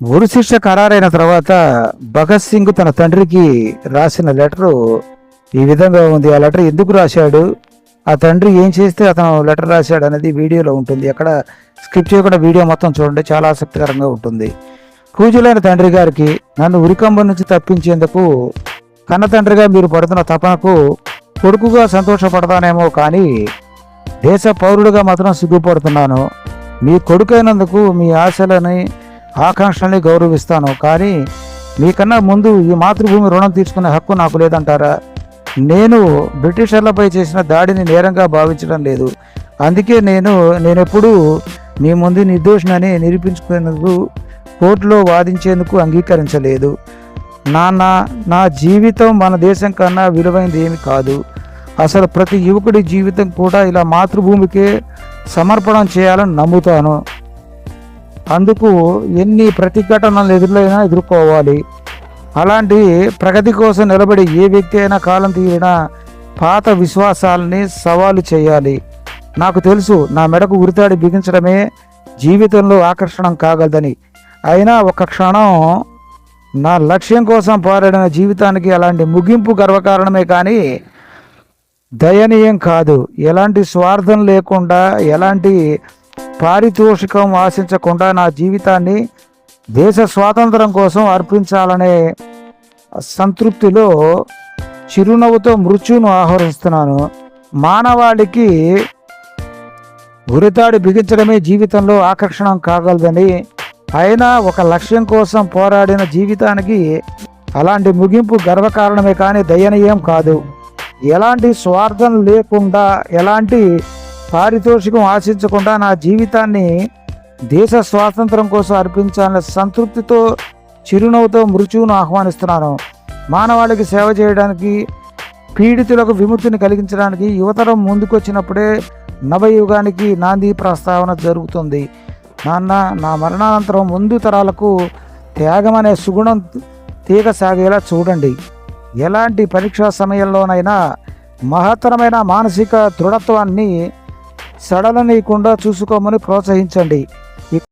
ఉరి శిక్ష ఖరారైన తర్వాత భగత్ సింగ్ తన తండ్రికి రాసిన లెటరు ఈ విధంగా ఉంది. ఆ లెటర్ ఎందుకు రాశాడు? ఆ తండ్రి ఏం చేస్తే అతను లెటర్ రాశాడు అనేది వీడియోలో ఉంటుంది. అక్కడ స్కిప్ చేయకుండా వీడియో మొత్తం చూడండి. చాలా ఆసక్తికరంగా ఉంటుంది. కూజులైన తండ్రి గారికి నన్ను ఉరికంబం నుంచి తప్పించేందుకు కన్న తండ్రిగా మీరు పడుతున్న తపనకు కొడుకుగా సంతోషపడతానేమో కానీ దేశ పౌరుడిగా మాత్రం సిగ్గుపడుతున్నాను. మీ కొడుకైనందుకు మీ ఆశలని ఆకాంక్షల్ని గౌరవిస్తాను కానీ మీకన్నా ముందు ఈ మాతృభూమి రుణం తీర్చుకునే హక్కు నాకు లేదంటారా? నేను బ్రిటిషర్లపై చేసిన దాడిని నేరంగా భావించడం లేదు. అందుకే నేను నేనెప్పుడూ మీ ముందు నిర్దోషినని నిరూపించుకునేందుకు కోర్టులో వాదించేందుకు అంగీకరించలేదు. నాన్న నా జీవితం మన దేశం కన్నా విలువైనది ఏమి కాదు. అసలు ప్రతి యువకుడి జీవితం కూడా ఇలా మాతృభూమికే సమర్పణం చేయాలని నమ్ముతాను. అందుకు ఎన్ని ప్రతిఘటనలు ఎదురైనా ఎదుర్కోవాలి. అలాంటి ప్రగతి కోసం నిలబడి ఏ వ్యక్తి అయినా కాలం తీరినా పాత విశ్వాసాలని సవాలు చేయాలి. నాకు తెలుసు నా మెడకు ఉరితాడి బిగించడమే జీవితంలో ఆకర్షణం కాగలదని. అయినా ఒక క్షణం నా లక్ష్యం కోసం పోరాడిన జీవితానికి అలాంటి ముగింపు గర్వకారణమే కానీ దయనీయం కాదు. ఎలాంటి స్వార్థం లేకుండా ఎలాంటి పారితోషికం ఆశించకుండా నా జీవితాన్ని దేశ స్వాతంత్రం కోసం అర్పించాలనే సంతృప్తిలో చిరునవ్వుతో మృత్యును ఆహ్వానిస్తున్నాను. మానవాళికి ఉరితాడు బిగించడమే జీవితంలో ఆకర్షణం కాగలదని అయినా ఒక లక్ష్యం కోసం పోరాడిన జీవితానికి అలాంటి ముగింపు గర్వకారణమే కానీ దయనీయం కాదు. ఎలాంటి స్వార్థం లేకుండా ఎలాంటి పారితోషికం ఆశించకుండా నా జీవితాన్ని దేశ స్వాతంత్రం కోసం అర్పించాలనే సంతృప్తితో చిరునవ్వుతో మృత్యువును ఆహ్వానిస్తున్నాను. మానవాళికి సేవ చేయడానికి పీడితులకు విముక్తిని కలిగించడానికి యువతరం ముందుకొచ్చినప్పుడే నవయుగానికి నాంది ప్రస్తావన జరుగుతుంది. నాన్న నా మరణానంతరం ముందు తరాలకు త్యాగం అనే సుగుణం తీగ సాగేలా చూడండి. ఎలాంటి పరీక్షా సమయంలోనైనా మహత్తరమైన మానసిక దృఢత్వాన్ని సడలనీయకుండా చూసుకోమని ప్రోత్సహించండి.